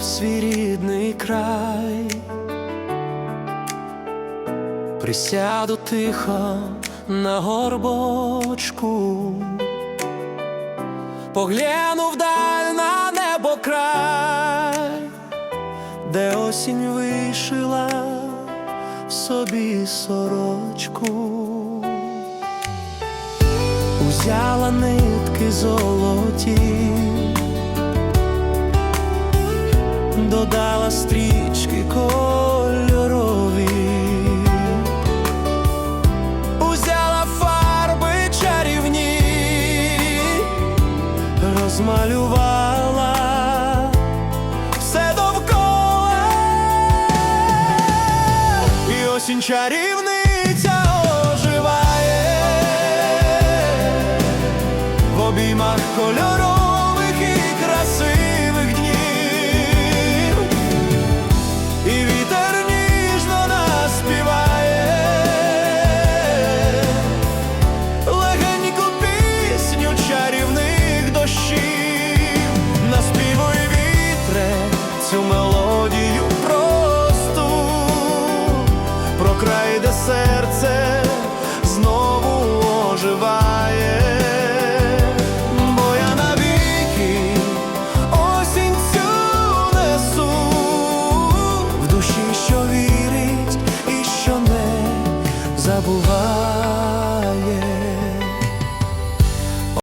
свій рідний край, присяду тихо на горбочку, погляну вдаль на небо край, де осінь вишила собі сорочку. Узяла нитки золоті, додала стрічки кольорові, узяла фарби чарівні, розмалювала все довкола і осінь чарівниця оживає в обіймах кольорів. де серце знову оживає, бо навіки осінь цю несу в душі, що вірить і що не забуває.